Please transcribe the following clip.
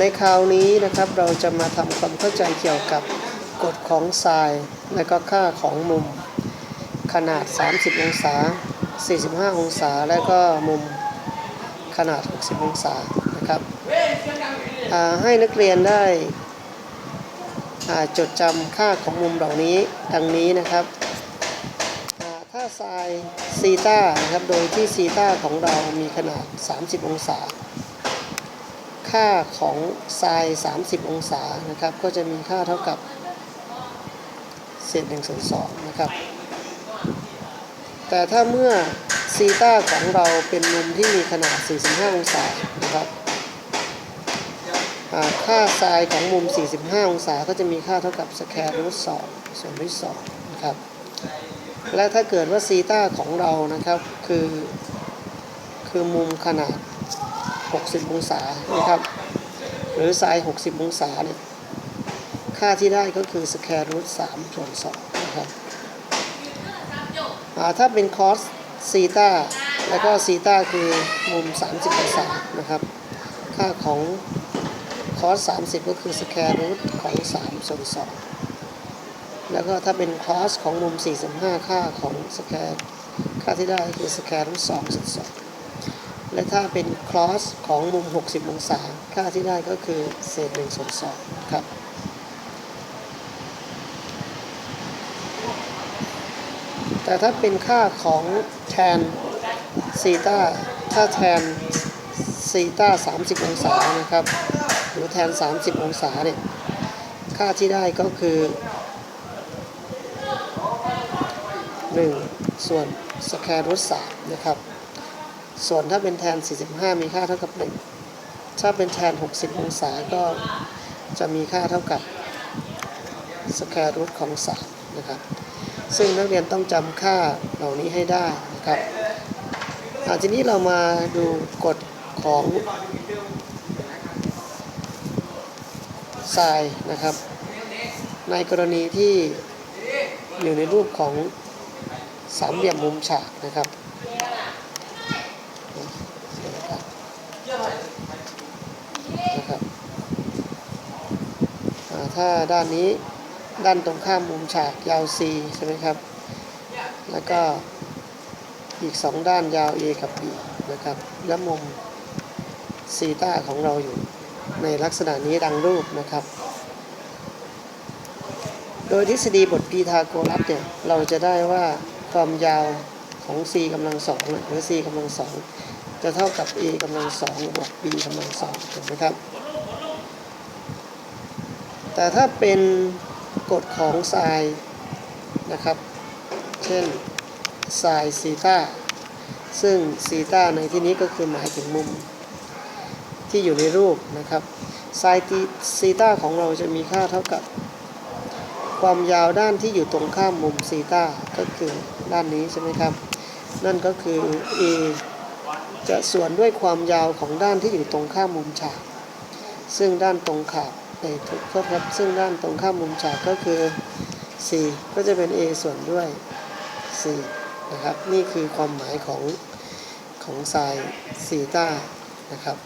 ในคราวนี้นะครับเราจะมาทำความเข้าใจเกี่ยวกับกฎของไซน์และก็ค่าของมุม ขนาด 30 องศา 45 องศา และก็มุมขนาด 60 องศานะครับให้นักเรียนได้จดจำค่าของมุมเหล่านี้ดังนี้นะครับอ่าถ้าไซน์ซีตานะครับโดยที่ซีตาของเรามีขนาด 30 องศา ค่าของไซน์30 องศานะครับ ก็จะมีค่าเท่ากับเศษ1ส่วน2นะครับ แต่ถ้าเมื่อซีตาของเราเป็นมุมที่มีขนาด 45 องศานะครับค่าไซน์ของมุม 45 องศาก็จะมีค่าเท่ากับสแควร์รูท2ส่วนด้วย2นะครับและถ้าเกิดว่าซีตาของเรานะครับคือคือมุมขนาด 60 องศานะครับ หรือไซน์ 60 องศาเนี่ย ค่าที่ได้ก็คือสแคร์รูท3ส่วน2นะครับถ้าเป็นคอสซีตาแล้วก็ซีตาคือมุม 30 องศานะครับ ค่าของคอส30 ก็คือสแคร์รูทของ3ส่วน2แล้วก็ถ้าเป็นคอสของมุม 45 ค่าของสแคร์ค่าที่ได้คือสแคร์รูท2ส่วน2 และถ้าเป็น cross ของมุม 60 องศา ค่าที่ได้ก็คือเศษ1ส่วน2ครับแต่ถ้าเป็นค่าของแทนซีตาถ้าแทนซีตา30 องศานะครับ หรือแทน 30 องศาเนี่ย ค่าที่ได้ก็คือ 1 ส่วนสแควร์รูท3นะครับ ส่วนถ้าเป็นแทน 45 มีค่าเท่ากับ 1 ถ้าเป็นแทน 60 องศาก็จะมีค่าเท่ากับสแควร์รูทของ 3 นะครับ ซึ่งนักเรียนต้องจำค่าเหล่านี้ให้ได้นะครับอาทีนี้เรามาดูกฎของไซน์นะครับ ในกรณีที่อยู่ในรูปของสามเหลี่ยมมุมฉากนะครับอ่า ถ้าด้านนี้ด้านตรงข้ามมุมฉากยาว C ใช่ไหมครับ แล้วก็อีกสองด้านยาว A กับ B นะครับ และมุมซีตาของเราอยู่ในลักษณะนี้ดังรูปนะครับ โดยทฤษฎีบทพีทาโกรัสเนี่ย เราจะได้ว่าความยาวของ c กำลังสองหรือ c กำลังสองจะเท่ากับ a กำลังสองบวก b กำลังสองถูกไหมครับ แต่ถ้าเป็นกฎของไซน์นะครับ เช่นไซน์ซีตาซึ่งซีตาในที่นี้ก็คือหมายถึงมุมที่อยู่ในรูปนะครับไซน์ซีตาของเราจะมีค่าเท่ากับ ความยาวด้านที่อยู่ตรงข้ามมุมซีตาก็คือด้านนี้ใช่ไหมครับ นั่นก็คือ a จะส่วนด้วยความยาวของด้านที่อยู่ตรงข้ามมุมฉาก ซึ่งด้านตรงขอบ ในทุกโทษครับซึ่งด้านตรงข้ามมุมฉากก็คือ c ก็จะเป็น a ส่วนด้วย c นะครับ นี่คือความหมายของของไซน์ซีตานะครับ